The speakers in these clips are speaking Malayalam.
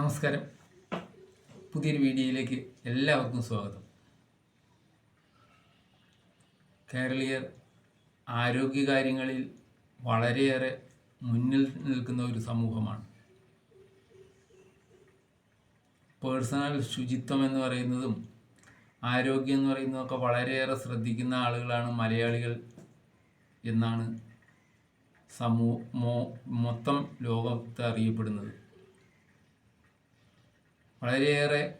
നമസ്കാരം. പുതിയൊരു വീഡിയോയിലേക്ക് എല്ലാവർക്കും സ്വാഗതം. കേരളീയർ ആരോഗ്യകാര്യങ്ങളിൽ വളരെയേറെ മുന്നിൽ നിൽക്കുന്ന ഒരു സമൂഹമാണ്. പേഴ്സണൽ ശുചിത്വം എന്ന് പറയുന്നതും ആരോഗ്യം എന്ന് പറയുന്നതൊക്കെ വളരെയേറെ ശ്രദ്ധിക്കുന്ന ആളുകളാണ് മലയാളികൾ എന്നാണ് സമൂ മൊത്തം ലോകത്ത് അറിയപ്പെടുന്നത്. വളരെയേറെ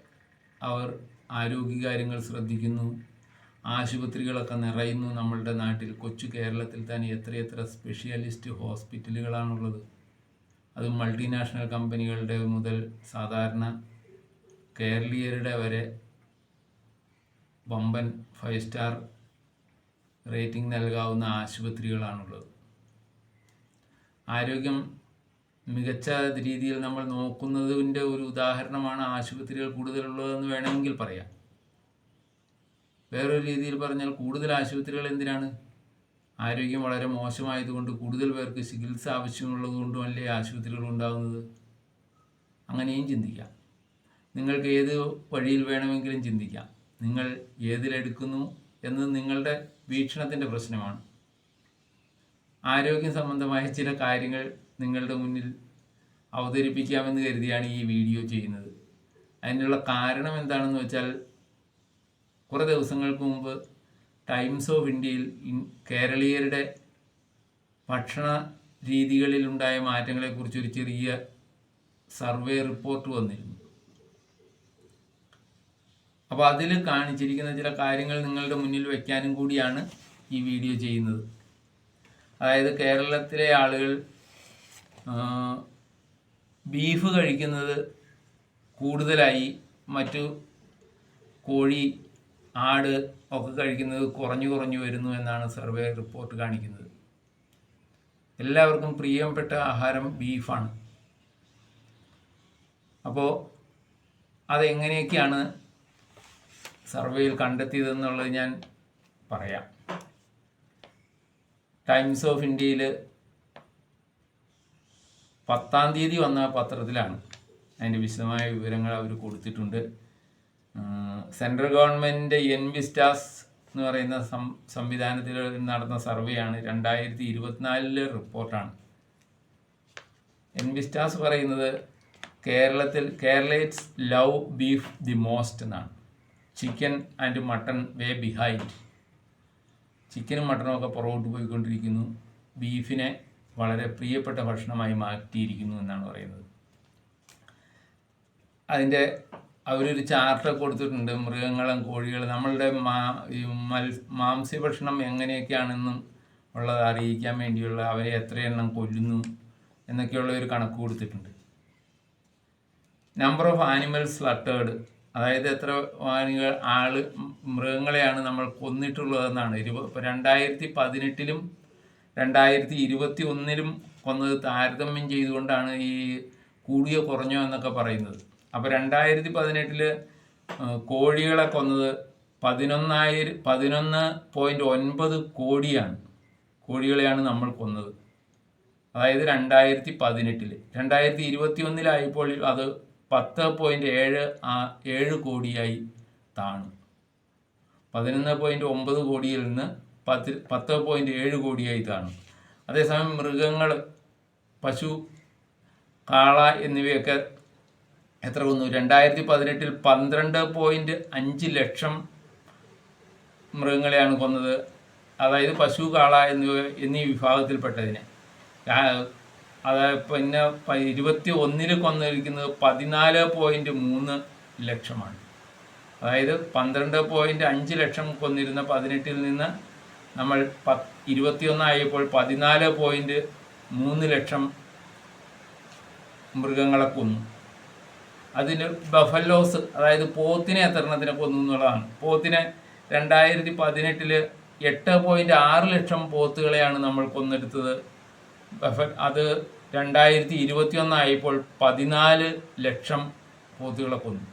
അവർ ആരോഗ്യ കാര്യങ്ങൾ ശ്രദ്ധിക്കുന്നു. ആശുപത്രികളൊക്കെ നിറയുന്നു നമ്മളുടെ നാട്ടിൽ. കൊച്ചു കേരളത്തിൽ തന്നെ എത്രയെത്ര സ്പെഷ്യാലിസ്റ്റ് ഹോസ്പിറ്റലുകളാണുള്ളത് അത് മൾട്ടിനാഷണൽ കമ്പനികളുടെ മുതൽ സാധാരണ കേരളീയരുടെ വരെ വമ്പൻ ഫൈവ് സ്റ്റാർ റേറ്റിംഗ് നൽകാവുന്ന ആശുപത്രികളാണുള്ളത്. ആരോഗ്യം മികച്ച രീതിയിൽ നമ്മൾ നോക്കുന്നതിന്റെ ഒരു ഉദാഹരണമാണ് ആശുപത്രികൾ കൂടുതലുള്ളതെന്ന് വേണമെങ്കിൽ പറയാം. വേറൊരു രീതിയിൽ പറഞ്ഞാൽ കൂടുതൽ ആശുപത്രികൾ എന്തിനാണ്? ആരോഗ്യം വളരെ മോശമായതുകൊണ്ട് കൂടുതൽ പേർക്ക് ചികിത്സ ആവശ്യമുള്ളതുകൊണ്ടും അല്ലേ ആശുപത്രികൾ ഉണ്ടാകുന്നത് അങ്ങനെയും ചിന്തിക്കാം. നിങ്ങൾക്ക് ഏത് വഴിയിൽ വേണമെങ്കിലും ചിന്തിക്കാം. നിങ്ങൾ ഏതിലെടുക്കുന്നു എന്നത് നിങ്ങളുടെ വീക്ഷണത്തിന്റെ പ്രശ്നമാണ്. ആരോഗ്യ സംബന്ധമായ ചില കാര്യങ്ങൾ നിങ്ങളുടെ മുന്നിൽ അവതരിപ്പിക്കാമെന്ന് കരുതിയാണ് ഈ വീഡിയോ ചെയ്യുന്നത്. അതിനുള്ള കാരണം എന്താണെന്ന് വെച്ചാൽ കുറേ ദിവസങ്ങൾക്ക് മുമ്പ് ടൈംസ് ഓഫ് ഇന്ത്യയിൽ കേരളീയരുടെ ഭക്ഷണ രീതികളിലുണ്ടായ മാറ്റങ്ങളെക്കുറിച്ച് ഒരു ചെറിയ സർവേ റിപ്പോർട്ട് വന്നിരുന്നു. അപ്പോൾ അതിൽ കാണിച്ചിരിക്കുന്ന ചില കാര്യങ്ങൾ നിങ്ങളുടെ മുന്നിൽ വയ്ക്കാനും കൂടിയാണ് ഈ വീഡിയോ ചെയ്യുന്നത്. അതായത് കേരളത്തിലെ ആളുകൾ ബീഫ് കഴിക്കുന്നത് കൂടുതലായി മറ്റു കോഴി ആട് ഒക്കെ കഴിക്കുന്നത് കുറഞ്ഞു കുറഞ്ഞു വരുന്നു എന്നാണ് സർവേ റിപ്പോർട്ട് കാണിക്കുന്നത്. എല്ലാവർക്കും പ്രിയപ്പെട്ട ആഹാരം ബീഫാണ്. അപ്പോൾ അതെങ്ങനെയൊക്കെയാണ് സർവേയിൽ കണ്ടെത്തിയതെന്നുള്ളത് ഞാൻ പറയാം. ടൈംസ് ഓഫ് ഇന്ത്യയിൽ പത്താം തീയതി വന്ന പത്രത്തിലാണ്. അതിന്റെ വിശദമായ വിവരങ്ങൾ അവർ കൊടുത്തിട്ടുണ്ട്. സെൻട്രൽ ഗവൺമെന്റ് എൻ വിസ്റ്റാസ് എന്ന് പറയുന്ന സം സംവിധാനത്തിൽ നടന്ന സർവേയാണ് രണ്ടായിരത്തി ഇരുപത്തിനാലിലെ റിപ്പോർട്ടാണ്. എൻ വിസ്റ്റാസ് പറയുന്നത് കേരളത്തിൽ Keralites love beef the most എന്നാണ്. Chicken and mutton way behind. ചിക്കനും മട്ടനും ഒക്കെ പുറകോട്ട് പോയിക്കൊണ്ടിരിക്കുന്നു. ബീഫിനെ വളരെ പ്രിയപ്പെട്ട ഭക്ഷണമായി മാറ്റിയിരിക്കുന്നു എന്നാണ് പറയുന്നത്. അതിന്റെ അവരൊരു ചാർട്ട് കൊടുത്തിട്ടുണ്ട് മൃഗങ്ങളും കോഴികളും. നമ്മളുടെ മാ ഈ മൽ മാംസ്യഭക്ഷണം എങ്ങനെയൊക്കെയാണെന്നും ഉള്ളത് അറിയിക്കാൻ വേണ്ടിയുള്ള അവരെ എത്രയെണ്ണം കൊല്ലുന്നു എന്നൊക്കെയുള്ള ഒരു കണക്ക് കൊടുത്തിട്ടുണ്ട്. നമ്പർ ഓഫ് ആനിമൽസ് സ്ലട്ടേഡ് അതായത് എത്ര ആനുകൾ ആൾ മൃഗങ്ങളെയാണ് നമ്മൾ കൊന്നിട്ടുള്ളതെന്നാണ്. ഇപ്പോൾ രണ്ടായിരത്തി പതിനെട്ടിലും രണ്ടായിരത്തി ഇരുപത്തി ഒന്നിലും വന്നത് താരതമ്യം ചെയ്തുകൊണ്ടാണ് ഈ കൂടിയോ കുറഞ്ഞോ എന്നൊക്കെ പറയുന്നത്. അപ്പോൾ രണ്ടായിരത്തി പതിനെട്ടിൽ കോഴികളെ കൊന്നത് പതിനൊന്നായിരം പതിനൊന്ന് പോയിന്റ് ഒൻപത് കോടിയാണ് കോഴികളെയാണ് നമ്മൾ കൊന്നത്. അതായത് രണ്ടായിരത്തി പതിനെട്ടിൽ രണ്ടായിരത്തി ഇരുപത്തി ഒന്നിലായപ്പോൾ അത് പത്ത് പോയിന്റ് ഏഴ് ആ- ഏഴ് കോടിയായി താണു. പതിനൊന്ന് പോയിന്റ് ഒമ്പത് കോടിയിൽ നിന്ന് പത്ത് പത്ത് പോയിന്റ് ഏഴ് കോടിയായി കാണും. അതേസമയം മൃഗങ്ങൾ പശു കാള എന്നിവയൊക്കെ എത്ര വന്നു? രണ്ടായിരത്തി പതിനെട്ടിൽ പന്ത്രണ്ട് പോയിന്റ് അഞ്ച് ലക്ഷം മൃഗങ്ങളെയാണ് കൊന്നത്. അതായത് പശു കാള എന്നിവ എന്നീ വിഭാഗത്തിൽപ്പെട്ടതിനെ. അതായത് പിന്നെ ഇരുപത്തി ഒന്നിൽ കൊന്നിരിക്കുന്നത് പതിനാല് പോയിന്റ് മൂന്ന് ലക്ഷമാണ്. അതായത് പന്ത്രണ്ട് പോയിന്റ് അഞ്ച് ലക്ഷം കൊന്നിരുന്ന പതിനെട്ടിൽ നിന്ന് നമ്മൾ പ ഇരുപത്തിയൊന്നായപ്പോൾ പതിനാല് പോയിന്റ് മൂന്ന് ലക്ഷം മൃഗങ്ങളെ കൊന്നു. അതിന് ബഫലോസ് അതായത് പോത്തിനെ എത്രണത്തിനെ കൊന്നു എന്നുള്ളതാണ്. പോത്തിനെ രണ്ടായിരത്തി പതിനെട്ടിൽ എട്ട് പോയിന്റ് ആറ് ലക്ഷം പോത്തുകളെയാണ് നമ്മൾ കൊന്നെടുത്തത്. ബഫ അത് രണ്ടായിരത്തി ഇരുപത്തി ഒന്നായപ്പോൾ പതിനാല് ലക്ഷം പോത്തുകളെ കൊന്നു.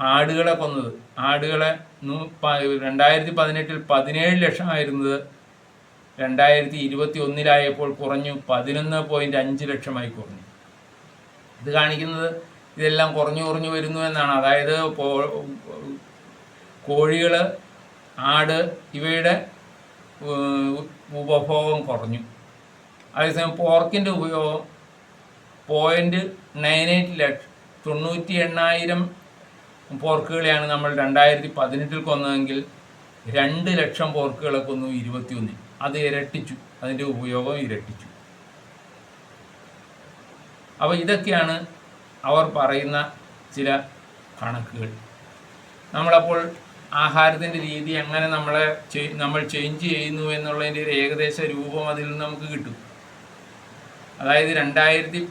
ആടുകളെ കൊന്നത്. ആടുകളെ രണ്ടായിരത്തി പതിനെട്ടിൽ പതിനേഴ് ലക്ഷമായിരുന്നത് രണ്ടായിരത്തി ഇരുപത്തി ഒന്നിലായപ്പോൾ കുറഞ്ഞു പതിനൊന്ന് പോയിന്റ് അഞ്ച് ലക്ഷമായി കുറഞ്ഞു. ഇത് കാണിക്കുന്നത് ഇതെല്ലാം കുറഞ്ഞു കുറഞ്ഞു വരുന്നു എന്നാണ്. അതായത് കോഴികൾ ആട് ഇവയുടെ ഉപഭോഗം കുറഞ്ഞു. അതേസമയം പോർക്കിന്റെ ഉപയോഗം പോയിന്റ് നയൻ എയ്റ്റ് ലക്ഷം തൊണ്ണൂറ്റി എണ്ണായിരം പോർക്കുകളെയാണ് നമ്മൾ രണ്ടായിരത്തി പതിനെട്ടിൽ കൊന്നതെങ്കിൽ രണ്ട് ലക്ഷം പോർക്കുകളെ കൊന്നു ഇരുപത്തിയൊന്നിൽ. അത് ഇരട്ടിച്ചു. അതിന്റെ ഉപയോഗം ഇരട്ടിച്ചു. അപ്പോൾ ഇതൊക്കെയാണ് അവർ പറയുന്ന ചില കണക്കുകൾ. നമ്മളപ്പോൾ ആഹാരത്തിന്റെ രീതി എങ്ങനെ നമ്മളെ നമ്മൾ ചേഞ്ച് ചെയ്യുന്നു എന്നുള്ളതിന്റെ ഒരു ഏകദേശ രൂപം അതിൽ നിന്ന് നമുക്ക് കിട്ടും. അതായത് രണ്ടായിരത്തി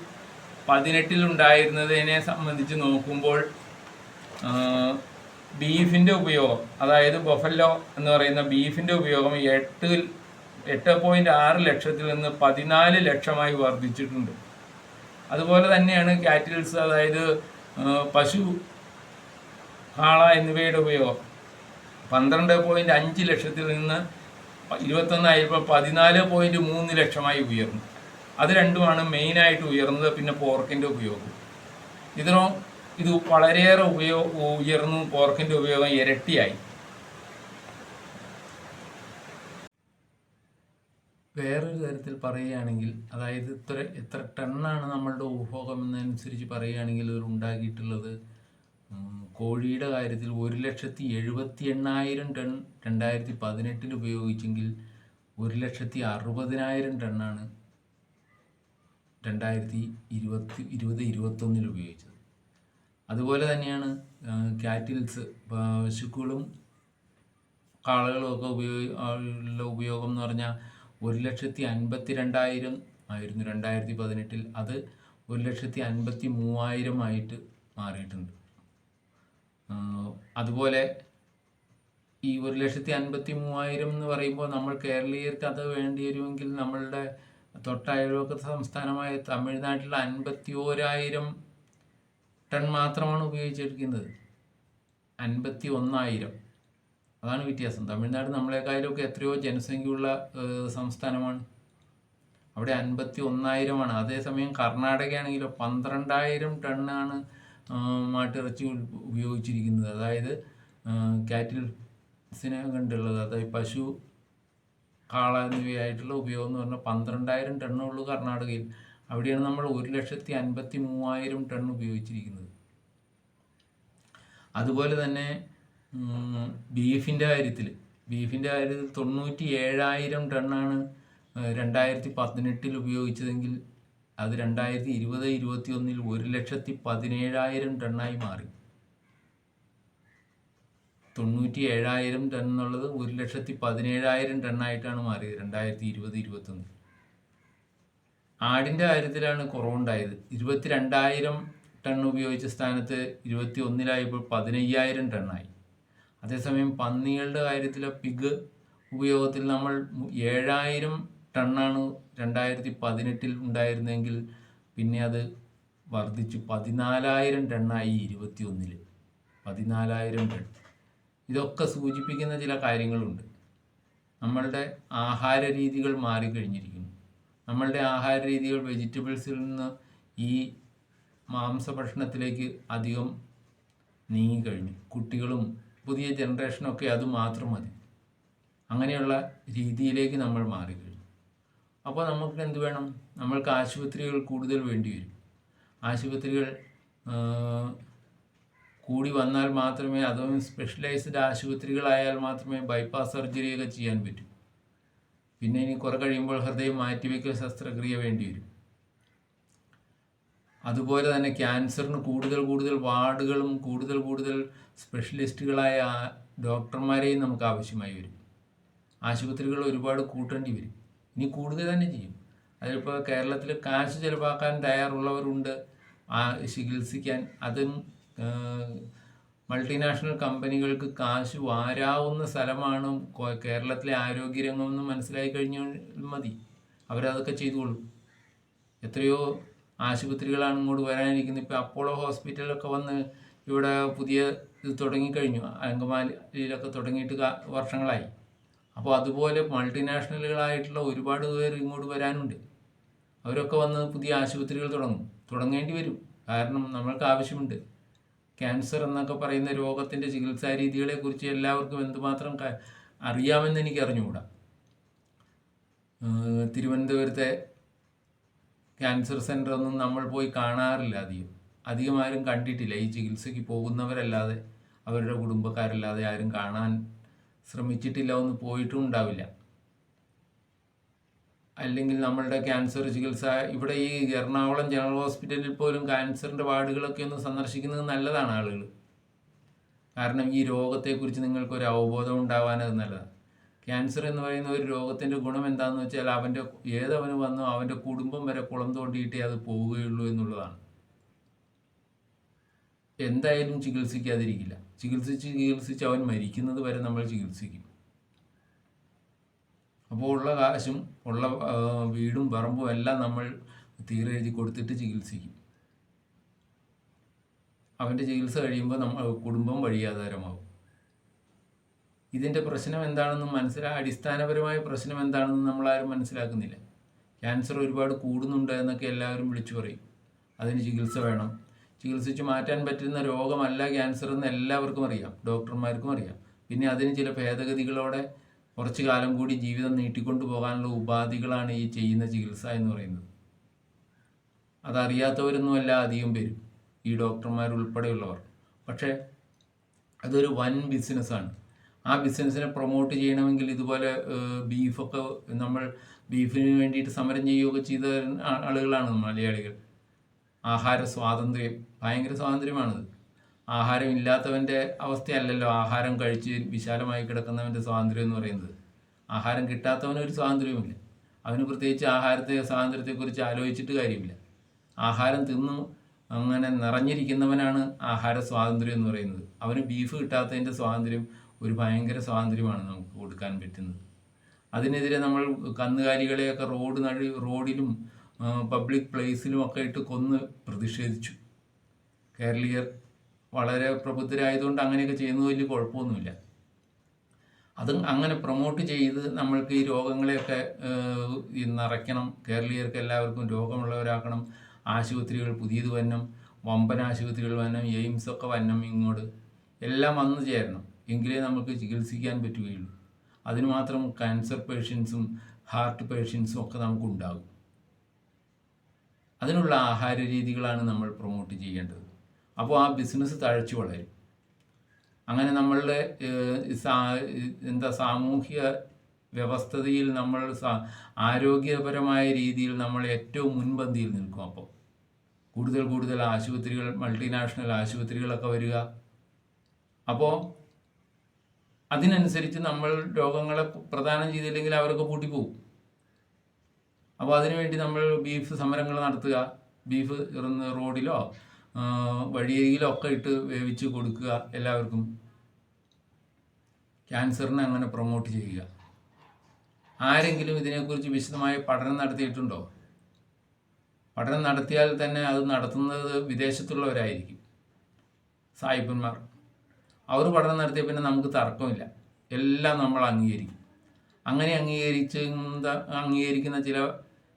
പതിനെട്ടിലുണ്ടായിരുന്നതിനെ സംബന്ധിച്ച് നോക്കുമ്പോൾ ബീഫിന്റെ ഉപയോഗം അതായത് ബൊഫല്ലോ എന്ന് പറയുന്ന ബീഫിന്റെ ഉപയോഗം എട്ട് എട്ട് പോയിന്റ് ആറ് ലക്ഷത്തിൽ നിന്ന് പതിനാല് ലക്ഷമായി വർദ്ധിച്ചിട്ടുണ്ട്. അതുപോലെ തന്നെയാണ് കാറ്റിൽസ് അതായത് പശു കാള എന്നിവയുടെ ഉപയോഗം. പന്ത്രണ്ട് പോയിന്റ് അഞ്ച് ലക്ഷത്തിൽ നിന്ന് ഇരുപത്തൊന്നായപ്പോൾ പതിനാല് പോയിന്റ് മൂന്ന് ലക്ഷമായി ഉയർന്നു. അത് രണ്ടുമാണ് മെയിനായിട്ട് ഉയർന്നത് പിന്നെ പോർക്കിന്റെ ഉപയോഗം. ഇതിനോ ഇത് വളരെയേറെ ഉപയോഗ ഉയർന്നു പോർക്കിന്റെ ഉപയോഗം ഇരട്ടിയായി. വേറൊരു തരത്തിൽ പറയുകയാണെങ്കിൽ അതായത് ഇത്ര എത്ര ടണ്ണാണ് നമ്മളുടെ ഉപഭോഗം എന്നനുസരിച്ച് പറയുകയാണെങ്കിൽ ഒരു ഉണ്ടാക്കിയിട്ടുള്ളത്? കോഴിയുടെ കാര്യത്തിൽ ഒരു ലക്ഷത്തി എഴുപത്തി എണ്ണായിരം ടൺ രണ്ടായിരത്തി പതിനെട്ടിൽ ഉപയോഗിച്ചെങ്കിൽ ഒരു ലക്ഷത്തി അറുപതിനായിരം ടണ്ണാണ് രണ്ടായിരത്തി ഇരുപത്തി ഇരുപത് ഇരുപത്തൊന്നിൽ ഉപയോഗിച്ചത്. അതുപോലെ തന്നെയാണ് കാറ്റിൽസ് പശുക്കളും കാളകളും ഒക്കെ ഉപയോഗ ഉള്ള ഉപയോഗം എന്ന് പറഞ്ഞാൽ ഒരു ലക്ഷത്തി അൻപത്തി രണ്ടായിരം ആയിരുന്നു രണ്ടായിരത്തി പതിനെട്ടിൽ. അത് ഒരു ലക്ഷത്തി അൻപത്തി മൂവായിരം ആയിട്ട് മാറിയിട്ടുണ്ട്. അതുപോലെ ഈ ഒരു ലക്ഷത്തി അൻപത്തി മൂവായിരം എന്ന് പറയുമ്പോൾ നമ്മൾ കേരളീയർക്ക് അത് വേണ്ടി വരുമെങ്കിൽ നമ്മളുടെ തൊട്ടയൽവക്ക സംസ്ഥാനമായ തമിഴ്നാട്ടിൽ അൻപത്തി ഓരായിരം ടൺ മാത്രമാണ് ഉപയോഗിച്ചിരിക്കുന്നത് അൻപത്തി ഒന്നായിരം അതാണ് വ്യത്യാസം. തമിഴ്നാട് നമ്മളെക്കാളിലൊക്കെ എത്രയോ ജനസംഖ്യയുള്ള സംസ്ഥാനമാണ്. അവിടെ അൻപത്തി ഒന്നായിരമാണ് അതേസമയം കർണാടകയാണെങ്കിലോ പന്ത്രണ്ടായിരം ടണ്ണാണ് മാട്ടിറച്ചി ഉപയോഗിച്ചിരിക്കുന്നത്. അതായത് കാറ്റിൽസിനെ കണ്ടുള്ളത്. അതായത് പശു കാള എന്നിവയായിട്ടുള്ള ഉപയോഗം എന്ന് പറഞ്ഞാൽ പന്ത്രണ്ടായിരം ടണ്ണുള്ളൂ കർണാടകയിൽ. അവിടെയാണ് നമ്മൾ ഒരു ലക്ഷത്തി അൻപത്തി മൂവായിരം ടൺ ഉപയോഗിച്ചിരിക്കുന്നത്. അതുപോലെ തന്നെ ബീഫിന്റെ കാര്യത്തിൽ ബീഫിന്റെ കാര്യത്തിൽ തൊണ്ണൂറ്റി ഏഴായിരം ടണ്ണാണ് രണ്ടായിരത്തി പതിനെട്ടിൽ ഉപയോഗിച്ചതെങ്കിൽ അത് രണ്ടായിരത്തി ഇരുപത് ഇരുപത്തി ഒന്നിൽ ഒരു ലക്ഷത്തി പതിനേഴായിരം ടണ്ണായി മാറി. തൊണ്ണൂറ്റി ഏഴായിരം ടൺ എന്നുള്ളത് ഒരു ലക്ഷത്തി പതിനേഴായിരം ടണ്ണായിട്ടാണ് മാറിയത് രണ്ടായിരത്തി ഇരുപത് ഇരുപത്തൊന്നിൽ. ആടിന്റെ കാര്യത്തിലാണ് കുറവുണ്ടായത് ഇരുപത്തി രണ്ടായിരം ടൺ ഉപയോഗിച്ച സ്ഥാനത്ത് ഇരുപത്തി ഒന്നിലായപ്പോൾ പതിനയ്യായിരം ടണ്ണായി അതേസമയം പന്നികളുടെ കാര്യത്തിലെ പിഗ് ഉപയോഗത്തിൽ നമ്മൾ ഏഴായിരം ടണ്ണാണ് രണ്ടായിരത്തി പതിനെട്ടിൽ ഉണ്ടായിരുന്നെങ്കിൽ പിന്നെ അത് വർദ്ധിച്ചു പതിനാലായിരം ടണ്ണായി ഇരുപത്തി ഒന്നിൽ പതിനാലായിരം ടൺ. ഇതൊക്കെ സൂചിപ്പിക്കുന്ന ചില കാര്യങ്ങളുണ്ട്. നമ്മളുടെ ആഹാര രീതികൾ മാറിക്കഴിഞ്ഞിരിക്കുന്നു. നമ്മളുടെ ആഹാര രീതികൾ വെജിറ്റബിൾസിൽ നിന്ന് ഈ മാംസഭക്ഷണത്തിലേക്ക് അധികം നീങ്ങിക്കഴിഞ്ഞു. കുട്ടികളും പുതിയ ജനറേഷനൊക്കെ അത് മാത്രം മതി. അങ്ങനെയുള്ള രീതിയിലേക്ക് നമ്മൾ മാറിക്കഴിഞ്ഞു. അപ്പോൾ നമുക്ക് എന്ത് വേണം? നമ്മൾക്ക് ആശുപത്രികൾ കൂടുതൽ വേണ്ടി വരും. ആശുപത്രികൾ കൂടി വന്നാൽ മാത്രമേ അതും സ്പെഷ്യലൈസ്ഡ് ആശുപത്രികളായാൽ മാത്രമേ ബൈപ്പാസ് സർജറിയൊക്കെ ചെയ്യാൻ പറ്റൂ. പിന്നെ ഇനി കുറെ കഴിയുമ്പോൾ ഹൃദയം മാറ്റിവെക്കൽ ശസ്ത്രക്രിയ വേണ്ടി വരും. അതുപോലെ തന്നെ ക്യാൻസറിന് കൂടുതൽ കൂടുതൽ വാർഡുകളും കൂടുതൽ കൂടുതൽ സ്പെഷ്യലിസ്റ്റുകളായ ഡോക്ടർമാരെയും നമുക്ക് ആവശ്യമായി വരും. ആശുപത്രികൾ ഒരുപാട് കൂട്ടേണ്ടി വരും. ഇനി കൂടുതൽ തന്നെ ചെയ്യും. അതിലിപ്പോൾ കേരളത്തിൽ കാശ് ചിലവാക്കാൻ തയ്യാറുള്ളവരുണ്ട്. ആ ചികിത്സിക്കാൻ അതും മൾട്ടിനാഷണൽ കമ്പനികൾക്ക് കാശ് വാരാവുന്ന സ്ഥലമാണ് കേരളത്തിലെ ആരോഗ്യരംഗം എന്ന് മനസ്സിലായി കഴിഞ്ഞാൽ മതി. അവരതൊക്കെ ചെയ്തോളും. എത്രയോ ആശുപത്രികളാണ് ഇങ്ങോട്ട് വരാനിരിക്കുന്നത്. ഇപ്പോൾ അപ്പോളോ ഹോസ്പിറ്റലൊക്കെ വന്ന് ഇവിടെ പുതിയ ഇത് തുടങ്ങിക്കഴിഞ്ഞു. അങ്കമാലിയിലൊക്കെ തുടങ്ങിയിട്ട് വർഷങ്ങളായി. അപ്പോൾ അതുപോലെ മൾട്ടിനാഷണലുകളായിട്ടുള്ള ഒരുപാട് പേർ ഇങ്ങോട്ട് വരാനുണ്ട്. അവരൊക്കെ വന്ന് പുതിയ ആശുപത്രികൾ തുടങ്ങും. തുടങ്ങേണ്ടി വരും. കാരണം നമ്മൾക്ക് ആവശ്യമുണ്ട്. ക്യാൻസർ എന്നൊക്കെ പറയുന്ന രോഗത്തിന്റെ ചികിത്സാ രീതികളെക്കുറിച്ച് എല്ലാവർക്കും എന്തുമാത്രം അറിയാമെന്ന് എനിക്ക് അറിഞ്ഞുകൂടാ തിരുവനന്തപുരത്തെ ക്യാൻസർ സെന്റർ ഒന്നും നമ്മൾ പോയി കാണാറില്ല അധികം. അധികം ആരും കണ്ടിട്ടില്ല. ഈ ചികിത്സയ്ക്ക് പോകുന്നവരല്ലാതെ അവരുടെ കുടുംബക്കാരല്ലാതെ ആരും കാണാൻ ശ്രമിച്ചിട്ടില്ല ഒന്ന് പോയിട്ടും ഉണ്ടാവില്ല അല്ലെങ്കിൽ നമ്മളുടെ ക്യാൻസർ ചികിത്സ ഇവിടെ ഈ എറണാകുളം ജനറൽ ഹോസ്പിറ്റലിൽ പോലും ക്യാൻസറിന്റെ വാർഡുകളൊക്കെ ഒന്ന് സന്ദർശിക്കുന്നത് നല്ലതാണ് ആളുകൾ കാരണം ഈ രോഗത്തെക്കുറിച്ച് നിങ്ങൾക്കൊരു അവബോധം ഉണ്ടാവാനത് നല്ലതാണ്. ക്യാൻസർ എന്ന് പറയുന്ന ഒരു രോഗത്തിന്റെ ഗുണം എന്താണെന്ന് വെച്ചാൽ അവന്റെ ഏതവന് വന്നോ അവന്റെ കുടുംബം വരെ കുളം തോണ്ടിയിട്ടേ അത് പോവുകയുള്ളൂ എന്നുള്ളതാണ്. എന്തായാലും ചികിത്സിക്കാതിരിക്കില്ല. ചികിത്സിച്ച് ചികിത്സിച്ച് അവൻ മരിക്കുന്നത് വരെ നമ്മൾ ചികിത്സിക്കും. അപ്പോൾ ഉള്ള കാശും ഉള്ള വീടും പറമ്പും എല്ലാം നമ്മൾ തീരെ എഴുതി കൊടുത്തിട്ട് ചികിത്സിക്കും. അവന്റെ ചികിത്സ കഴിയുമ്പോൾ നമ്മൾ കുടുംബം വഴിയാധാരമാവും ഇതിന്റെ പ്രശ്നം എന്താണെന്ന് മനസ്സിലാ അടിസ്ഥാനപരമായ പ്രശ്നം എന്താണെന്ന് നമ്മളാരും മനസ്സിലാക്കുന്നില്ല. ക്യാൻസർ ഒരുപാട് കൂടുന്നുണ്ട് എന്നൊക്കെ എല്ലാവരും വിളിച്ചു പറയും. അതിന് ചികിത്സ വേണം. ചികിത്സിച്ച് മാറ്റാൻ പറ്റുന്ന രോഗമല്ല ക്യാൻസർ എന്ന് എല്ലാവർക്കും അറിയാം. ഡോക്ടർമാർക്കും അറിയാം. പിന്നെ അതിന് ചില ഭേദഗതികളോടെ കുറച്ച് കാലം കൂടി ജീവിതം നീട്ടിക്കൊണ്ടു പോകാനുള്ള ഉപാധികളാണ് ഈ ചെയ്യുന്ന ചികിത്സ എന്ന് പറയുന്നത്. അതറിയാത്തവരൊന്നുമല്ല അധികം പേരും ഈ ഡോക്ടർമാർ ഉൾപ്പെടെയുള്ളവർ പക്ഷേ അതൊരു വൻ ബിസിനസ്സാണ്. ആ ബിസിനസ്സിനെ പ്രൊമോട്ട് ചെയ്യണമെങ്കിൽ ഇതുപോലെ ബീഫൊക്കെ നമ്മൾ ബീഫിന് വേണ്ടിയിട്ട് സമരം ചെയ്യുകയൊക്കെ ചെയ്ത ആളുകളാണ് മലയാളികൾ. ആഹാര സ്വാതന്ത്ര്യം ഭയങ്കര സ്വാതന്ത്ര്യമാണിത്. ആഹാരം ഇല്ലാത്തവന്റെ അവസ്ഥയല്ലല്ലോ ആഹാരം കഴിച്ച് വിശാലമായി കിടക്കുന്നവന്റെ സ്വാതന്ത്ര്യം എന്ന് പറയുന്നത്. ആഹാരം കിട്ടാത്തവന് ഒരു സ്വാതന്ത്ര്യവുമില്ല. അവന് പ്രത്യേകിച്ച് ആഹാരത്തെ സ്വാതന്ത്ര്യത്തെക്കുറിച്ച് ആലോചിച്ചിട്ട് കാര്യമില്ല. ആഹാരം തിന്നു അങ്ങനെ നിറഞ്ഞിരിക്കുന്നവനാണ് ആഹാര സ്വാതന്ത്ര്യം എന്ന് പറയുന്നത്. അവന് ബീഫ് കിട്ടാത്തതിന്റെ സ്വാതന്ത്ര്യം ഒരു ഭയങ്കര സ്വാതന്ത്ര്യമാണ് നമുക്ക് കൊടുക്കാൻ പറ്റുന്നത്. അതിനെതിരെ നമ്മൾ കന്നുകാലികളെയൊക്കെ റോഡ് നടി റോഡിലും പബ്ലിക് പ്ലേസിലും ഒക്കെ ഇട്ട് കൊന്ന് പ്രതിഷേധിച്ചു. കേരളീയർ വളരെ പ്രബുദ്ധരായതുകൊണ്ട് അങ്ങനെയൊക്കെ ചെയ്യുന്നത് വലിയ കുഴപ്പമൊന്നുമില്ല. അത് അങ്ങനെ പ്രൊമോട്ട് ചെയ്ത് നമ്മൾക്ക് ഈ രോഗങ്ങളെയൊക്കെ നിറയ്ക്കണം. കേരളീയർക്ക് എല്ലാവർക്കും രോഗമുള്ളവരാക്കണം. ആശുപത്രികൾ പുതിയത് വരണം. വമ്പൻ ആശുപത്രികൾ വരണം. എയിംസ് ഒക്കെ വരണം ഇങ്ങോട്ട്. എല്ലാം വന്നു ചേരണം. എങ്കിലേ നമുക്ക് ചികിത്സിക്കാൻ പറ്റുകയുള്ളൂ. അതിന് മാത്രം ക്യാൻസർ പേഷ്യൻസും ഹാർട്ട് പേഷ്യൻസും ഒക്കെ നമുക്കുണ്ടാകും. അതിനുള്ള ആഹാര രീതികളാണ് നമ്മൾ പ്രൊമോട്ട് ചെയ്യേണ്ടത്. അപ്പോൾ ആ ബിസിനസ് തഴച്ചു വളരും. അങ്ങനെ നമ്മളുടെ എന്താ സാമൂഹ്യ വ്യവസ്ഥതയിൽ നമ്മൾ ആരോഗ്യപരമായ രീതിയിൽ നമ്മൾ ഏറ്റവും മുൻപന്തിയിൽ നിൽക്കും അപ്പോൾ കൂടുതൽ കൂടുതൽ ആശുപത്രികൾ മൾട്ടിനാഷണൽ ആശുപത്രികളൊക്കെ വരിക. അപ്പോൾ അതിനനുസരിച്ച് നമ്മൾ രോഗങ്ങളെ പ്രദാനം ചെയ്തില്ലെങ്കിൽ അവരൊക്കെ പൂട്ടിപ്പോകും അപ്പോൾ അതിനുവേണ്ടി നമ്മൾ ബീഫ് സമരങ്ങൾ നടത്തുക. ബീഫ് റോഡിലോ വഴിയരികിലോ ഒക്കെ ഇട്ട് വേവിച്ച് കൊടുക്കുക എല്ലാവർക്കും. ക്യാൻസറിനെ അങ്ങനെ പ്രൊമോട്ട് ചെയ്യുക. ആരെങ്കിലും ഇതിനെക്കുറിച്ച് വിശദമായ പഠനം നടത്തിയിട്ടുണ്ടോ? പഠനം നടത്തിയാൽ തന്നെ അത് നടത്തുന്നത് വിദേശത്തുള്ളവരായിരിക്കും. സായിപ്പന്മാർ. അവർ പഠനം നടത്തിയ പിന്നെ നമുക്ക് തർക്കമില്ല. എല്ലാം നമ്മൾ അംഗീകരിക്കും. അങ്ങനെ അംഗീകരിച്ച അംഗീകരിക്കുന്ന ചില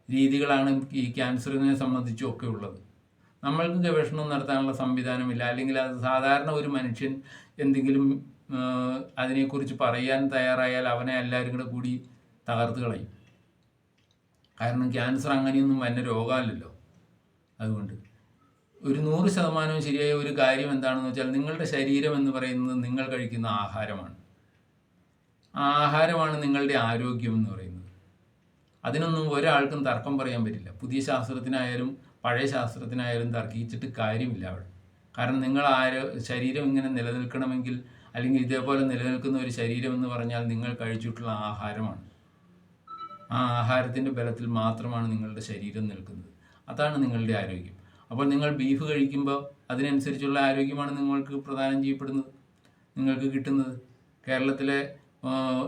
രീതികളാണ് ഈ ക്യാൻസറിനെ സംബന്ധിച്ചും ഒക്കെ ഉള്ളത്. നമ്മൾക്ക് ഗവേഷണം നടത്താനുള്ള സംവിധാനമില്ല. അല്ലെങ്കിൽ അത് സാധാരണ ഒരു മനുഷ്യൻ എന്തെങ്കിലും അതിനെക്കുറിച്ച് പറയാൻ തയ്യാറായാൽ അവനെ എല്ലാവരും കൂടെ കൂടി തകർത്ത് കളയും. കാരണം ക്യാൻസർ അങ്ങനെയൊന്നും വന്ന രോഗമല്ലല്ലോ. അതുകൊണ്ട് ഒരു നൂറ് ശതമാനവും ശരിയായ ഒരു കാര്യം എന്താണെന്ന് വെച്ചാൽ നിങ്ങളുടെ ശരീരം എന്ന് പറയുന്നത് നിങ്ങൾ കഴിക്കുന്ന ആഹാരമാണ്. ആ ആഹാരമാണ് നിങ്ങളുടെ ആരോഗ്യം എന്ന് പറയുന്നത്. അതിനൊന്നും ഒരാൾക്കും തർക്കം പറയാൻ പറ്റില്ല. പുതിയ ശാസ്ത്രത്തിനായാലും പഴയ ശാസ്ത്രത്തിനായാലും തർക്കിച്ചിട്ട് കാര്യമില്ല അവിടെ. കാരണം നിങ്ങൾ ആരോ ശരീരം ഇങ്ങനെ നിലനിൽക്കണമെങ്കിൽ അല്ലെങ്കിൽ ഇതേപോലെ നിലനിൽക്കുന്ന ഒരു ശരീരം എന്ന് പറഞ്ഞാൽ നിങ്ങൾ കഴിച്ചിട്ടുള്ള ആഹാരമാണ്. ആ ആഹാരത്തിന്റെ ബലത്തിൽ മാത്രമാണ് നിങ്ങളുടെ ശരീരം നിൽക്കുന്നത്. അതാണ് നിങ്ങളുടെ ആരോഗ്യം. അപ്പോൾ നിങ്ങൾ ബീഫ് കഴിക്കുമ്പോൾ അതിനനുസരിച്ചുള്ള ആരോഗ്യമാണ് നിങ്ങൾക്ക് പ്രദാനം ചെയ്യപ്പെടുന്നത് നിങ്ങൾക്ക് കിട്ടുന്നത്. കേരളത്തിലെ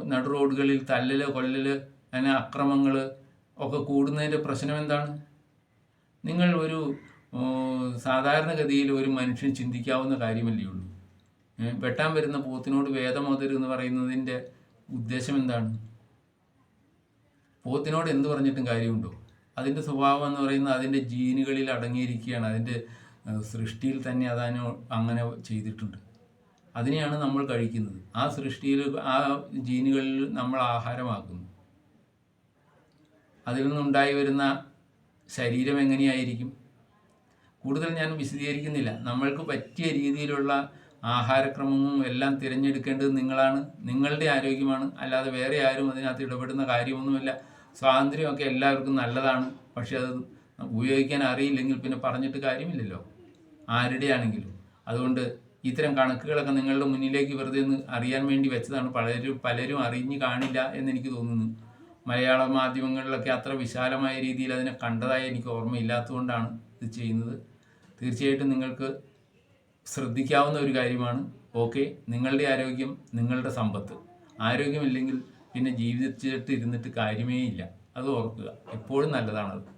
നടു റോഡുകളിൽ തല്ലല് കൊല്ലല് അങ്ങനെ അക്രമങ്ങൾ ഒക്കെ കൂടുന്നതിന്റെ പ്രശ്നം എന്താണ്? നിങ്ങൾ ഒരു സാധാരണഗതിയിൽ ഒരു മനുഷ്യൻ ചിന്തിക്കാവുന്ന കാര്യമല്ലേ ഉള്ളൂ. വെട്ടാൻ വരുന്ന പോത്തിനോട് വേദമോതര് എന്ന് പറയുന്നതിന്റെ ഉദ്ദേശം എന്താണ്? പോത്തിനോട് എന്ത് പറഞ്ഞിട്ടും കാര്യമുണ്ടോ? അതിന്റെ സ്വഭാവം എന്ന് പറയുന്നത് അതിന്റെ ജീനുകളിൽ അടങ്ങിയിരിക്കുകയാണ്. അതിന്റെ സൃഷ്ടിയിൽ തന്നെ അതാണ് അങ്ങനെ ചെയ്തിട്ടുണ്ട്. അതിനെയാണ് നമ്മൾ കഴിക്കുന്നത്. ആ സൃഷ്ടിയിൽ ആ ജീനുകളിൽ നമ്മൾ ആഹാരമാക്കുന്നു. അതിൽ നിന്നുണ്ടായി വരുന്ന ശരീരം എങ്ങനെയായിരിക്കും? കൂടുതൽ ഞാൻ വിശദീകരിക്കുന്നില്ല. നമ്മൾക്ക് പറ്റിയ രീതിയിലുള്ള ആഹാരക്രമവും എല്ലാം തിരഞ്ഞെടുക്കേണ്ടത് നിങ്ങളാണ്. നിങ്ങളുടെ ആരോഗ്യമാണ്. അല്ലാതെ വേറെ ആരും അതിനകത്ത് ഇടപെടുന്ന കാര്യമൊന്നുമില്ല. സ്വാതന്ത്ര്യമൊക്കെ എല്ലാവർക്കും നല്ലതാണ്. പക്ഷെ അത് ഉപയോഗിക്കാൻ അറിയില്ലെങ്കിൽ പിന്നെ പറഞ്ഞിട്ട് കാര്യമില്ലല്ലോ. ആരുടെയാണെങ്കിലും. അതുകൊണ്ട് ഇത്തരം കണക്കുകളൊക്കെ നിങ്ങളുടെ മുന്നിലേക്ക് വെറുതെ ഒന്ന് അറിയാൻ വേണ്ടി വെച്ചതാണ്. പലരും പലരും അറിഞ്ഞു കാണില്ല എന്നെനിക്ക് തോന്നുന്നു. മലയാള മാധ്യമങ്ങളിലൊക്കെ അത്ര വിശാലമായ രീതിയിൽ അതിനെ കണ്ടതായി എനിക്ക് ഓർമ്മയില്ലാത്തതുകൊണ്ടാണ് ഇത് ചെയ്യുന്നത്. തീർച്ചയായിട്ടും നിങ്ങൾക്ക് ശ്രദ്ധിക്കാവുന്ന ഒരു കാര്യമാണ്. ഓക്കെ നിങ്ങളുടെ ആരോഗ്യം നിങ്ങളുടെ സമ്പത്ത്. ആരോഗ്യമില്ലെങ്കിൽ പിന്നെ ജീവിതത്തിലിട്ട് ഇരുന്നിട്ട് കാര്യമേ ഇല്ല. അത് ഓർക്കുക. എപ്പോഴും നല്ലതാണത്.